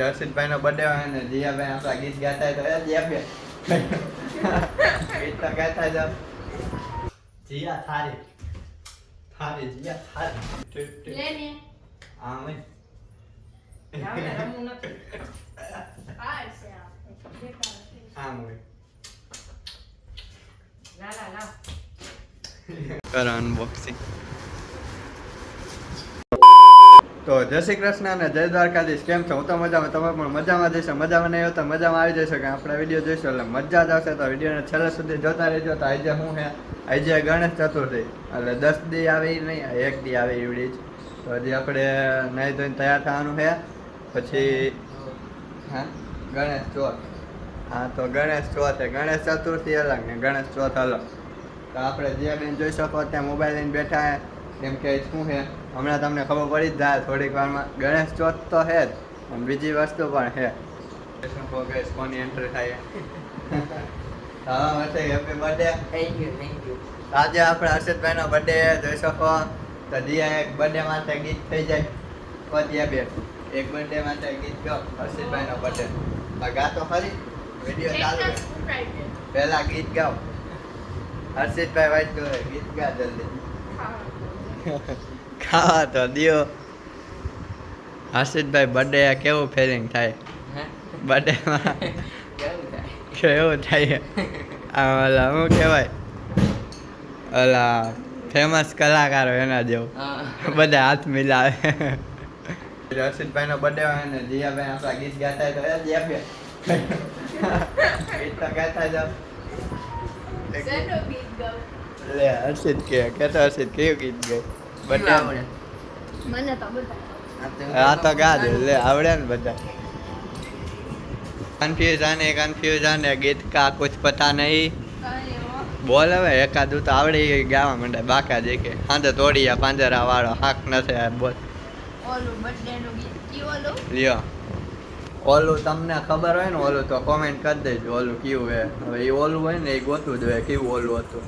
હર્ષિતભાઈ નો birthday હોય ને જીયાભાઈ આપણા ગીત ગાતા તો જીયાભાઈ ગીત તો ગાતા જાવ જીયા થારી. થારી જીયા થારી. લે ને. લા કરો અનબોક્સિંગ તો જય શ્રી કૃષ્ણ અને જય દ્વારકાધીશ. કેમ છો? હું તો મજામાં. તમે પણ મજામાં જઈશો મજામાં નહીં તો મજામાં આવી જશો કે આપણે વીડિયો જોઈશું. એટલે મજા જ આવશે તો વિડીયોને છેલ્લે સુધી જોતા રહેજો. તો આજે હું હે? આજે ગણેશ ચતુર્થી. એટલે દસ દી આવે નહીં એક દી આવે એવડી જ. તો હજી આપણે નહીં ધોઈને તૈયાર થવાનું છે પછી હા? ગણેશ ચોથ. હા, તો ગણેશ ચોથ. ગણેશ ચતુર્થી અલગ ને ગણેશ ચોથ અલગ. તો આપણે જે બેન જોઈ શકો ત્યાં મોબાઈલ લઈને બેઠા કેમ કે શું છે હમણાં તમને ખબર પડી જ જાય થોડીક વારમાં ગણેશ ચોથ તો છે જ પણ બીજી વસ્તુ પણ છે શું કહો guys, કોની એન્ટ્રી થાય? હા માટે happy birthday thank you thank you આજે આપણે હર્ષદભાઈનો બર્થડે જોઈ શકો? તો દિયા એક બર્થડે માટે ગીત થઈ જાય. તો દિયા બે એક બર્થડે માટે ગીત ગયો હર્ષદભાઈનો બર્થડે ગાતો ખરી વીડિયો ચાલુ. પહેલા ગીત ગાઓ. હર્ષિતભાઈ કરે ગીત ગા જલ્દી. ખાવા તો દિયો. હર્ષિતભાઈ બર્થડે કેવું ફેરિંગ થાય? બર્થડેમાં કેવું થાય? કેવું આ ઓલા શું કહેવાય? ઓલા ફેમસ કલાકારો એના જેવું. બધા હાથ મિલાવે. હર્ષિતભાઈ નો બર્થડે હોય ને જીયાભાઈ આપણા ગીત ગાતા હોય તો એ જીયાભાઈ ગીત તો ગાતા ગીત લે હર્ષિત કે કેતો હર્ષિત કયું ગીત ગઈ આવડે? મને તો બધા હા તો ગા દે લે આવડે ને બધા. કન્ફ્યુઝ આને કન્ફ્યુઝ આને ગીત કા કુછ પતા નહીં. બોલ હવે એકાદું તો આવડી ગાવા માંડે બાકા જે કે. હાંજે તોડીયા પાંજરા વાળો હાક નથી આ બોલ. ઓલું birthday નું ગીત કયું ઓલું? લ્યો. ઓલું તમને ખબર હોય ને ઓલું તો કોમેન્ટ કરી દેજો ઓલું કેવું હે. હવે એ ઓલું હોય ને એ ગોતવું જોઈએ કેવું ઓલું હતું?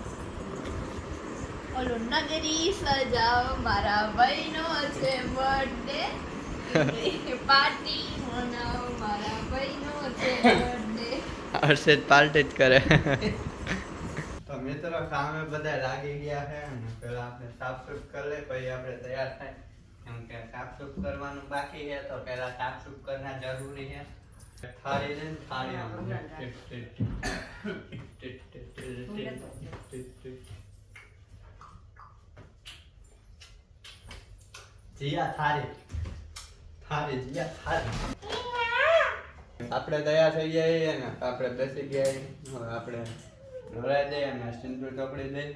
ઓલું નગરી સજાવ મારા ભાઈનો છે બર્થડે પાર્ટી મનાવ મારા ભાઈનો છે બર્થડે હર્ષદ પાર્ટી જ કરે તો મિત્રો સામે બધા લાગી ગયા છે અને પેલા આપણે સાફ સુફ કરી લે પછી આપણે તૈયાર થાય કેમ કે સાફ સુફ કરવાનું બાકી છે તો પેલા સાફ સુફ કરના જરૂરી છે થાળી લઈને થાળી જીયા થાળી થાળી જીયા થાળી આપણે તૈયાર થઈ ગયા ને, આપણે બેસી ગયા આપણે નવરાઈ દઈએ અને સિંદૂર ચોપડી દઈએ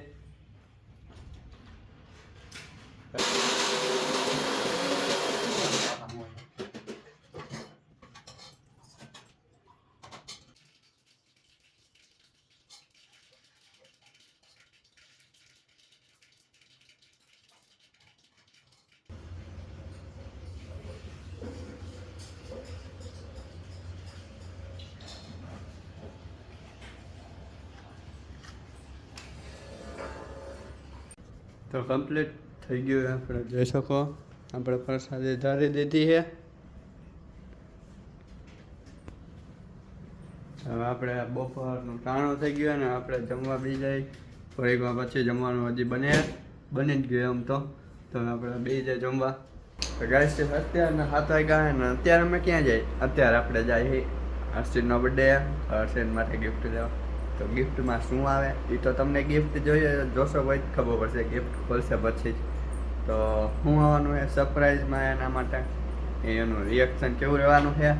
તો કમ્પ્લીટ થઈ ગયું આપણે જોઈ શકો. આપણે પ્રસાદી ધારી દીધી છે. હવે આપણે બપોરનું ટાણું થઈ ગયું ને આપણે જમવા બી જાય ફરી એકવાર પછી જમવાનું હજી બને બની જ ગયું એમ તો. તો આપણે બે જાય જમવા. તો ગાઈસ અત્યારના સાત વાગ્યા ને અત્યારે અમે ક્યાં જાય અત્યારે આપણે જાય હર્ષિદનો બર્થડે હર્ષિદ માટે ગિફ્ટ લેવા. તો ગિફ્ટમાં શું આવે એ તો તમને ગિફ્ટ જોઈએ, જોશો હોય જ ખબર પડશે ગિફ્ટ ખોલશે પછી જ. તો શું આવવાનું છે સરપ્રાઈઝમાં એના માટે. એનું રિએક્શન કેવું રહેવાનું છે,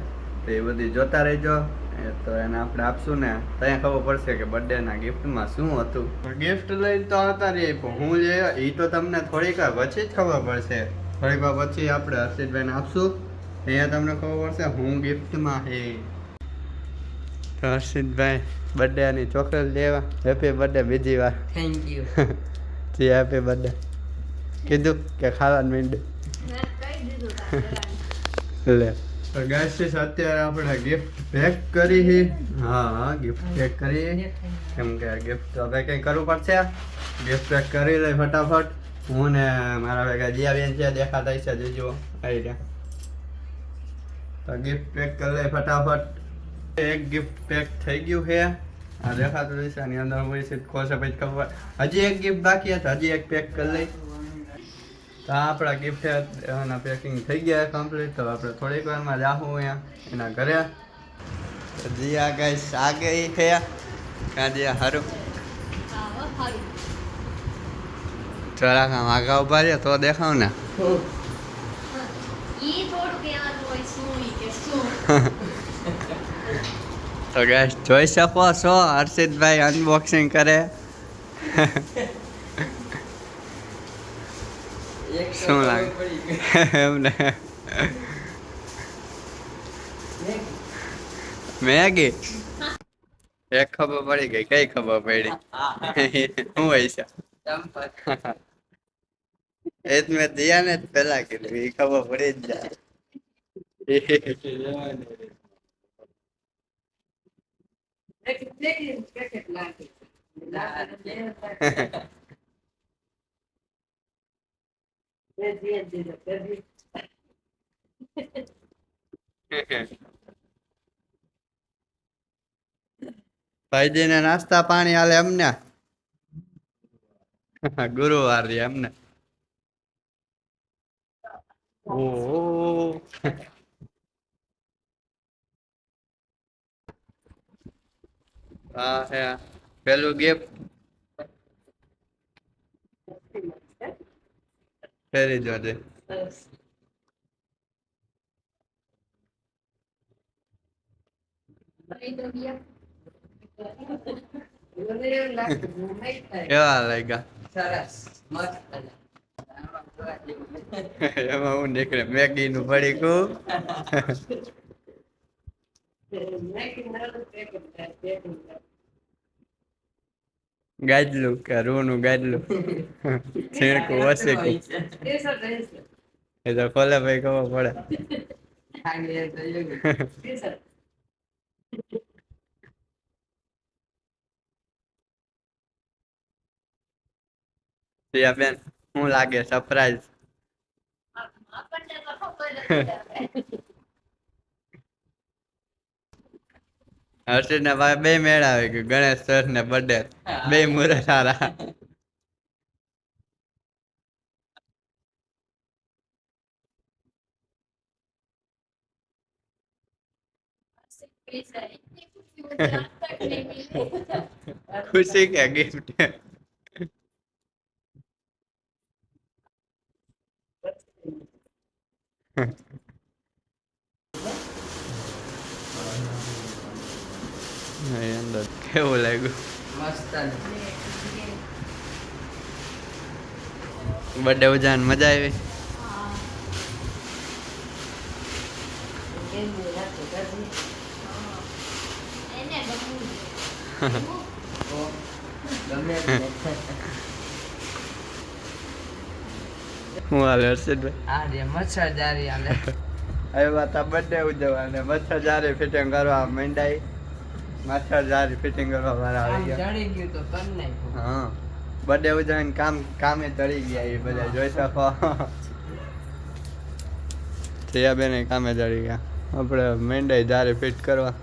તો એ બધી જોતા રહેજો. એ તો એને આપણે આપશું ને ત્યાં ખબર પડશે કે બર્થડેના ગિફ્ટમાં શું હતું. ગિફ્ટ લઈને તો આવતા રહીએ, પણ હું જે એ તો તમને થોડીક પછી જ ખબર પડશે. થોડીક પછી આપણે હર્ષિતભાઈને આપશું. અહીંયા તમને ખબર પડશે, હું ગિફ્ટમાં હે. તો હર્ષિતભાઈ બર્થડેની ચોકલેટ લેવા. હેપી બર્થડે બીજી વાર. Thank you G happy birthday કીધું કે ખાવાનું મીંડું લે. તો ગાઈસ અત્યારે આપણે ગિફ્ટ પેક કરી છે હા હા ગિફ્ટ પેક કરી કેમ કે ગિફ્ટ તો હવે કંઈ કરવું પડશે ગિફ્ટ પેક કરી લઈ ફટાફટ. હું ને મારા ભેગા જીયા બેન છે દેખાતા છે જોજો આવી રહ્યા તો ગિફ્ટ પેક કરી લે ફટાફટ. એક ગિફ્ટ પેક થઈ ગયું છે આ દેખાતું રહેશે આની અંદર હોય છે ખોસે પછી ખબર હજી એક ગિફ્ટ બાકી હતી હજી એક પેક કરી લઈ તો આ આપણા ગિફ્ટ એના પેકિંગ થઈ ગયા કમ્પ્લીટ તો આપણે થોડીક વારમાં જાહું અહીંયા એના ઘરે તો જીયા ગઈ આ ગઈ છે ક્યાં જીયા હારું આવો હારું જરાક આમ આગા ઊભા રહ્યા તો દેખાવ ને ઈ થોડું કહેવાનું હોય શું ઈ કે શું તો ગેસ જોઈ શકો છો હર્ષિતભાઈ અનબોક્સિંગ કરે એક તો શું ખબર લાગે? પડી ગઈ. એમને એક મેગી એક ખબર પડી ગઈ કઈ ખબર પડી આ શું હોય છે ચંપલ. એ જ મેં દિયા ને જ પેલા કીધું એ ખબર પડી જ જાય ભાઈજી ને નાસ્તા પાણી હાલે એમને ગુરુવાર રી એમને ઓહો હે પેલું ગેપ ફેરી જોજે કેવા લાગ્યા? સરસ. મસ્ત. એમાં હું નીકળે મેગી નું પડીકું ગાજલું કે રૂનું ગાજલું છેડકું વસીકું એ તો ખોલે ભાઈ ખબર પડે. સિયા બેન શું લાગે? સરપ્રાઈઝ જ છે. હર્ષિત ને ભાઈ બે આવી કે ગણેશ સર ને બર્થડે બે મુરે સારા ખુશી કે ગિફ્ટ અંદર કેવું લાગ્યું. બર્થડે ઉજાન મજા આવી? હા. હાલે હર્ષિતભાઈ આ રે મચ્છરદારી આલે આવ્યા તા બર્થડે ઉજવવા અને મચ્છર જારી ફિટિંગ કરવા મંડાઈ. મચ્છર જારી ફિટિંગ કરવા વાળા આવી ગયા. ચડી ગયું તો કર નાખ્યું. હા. બર્થડે ઉજવવાની કામ કામે ચડી ગયા એ બધા જોઈ શકો. થયા બેને કામે ચડી ગયા. આપણે મેંડાઈ જારે ફિટ કરવા.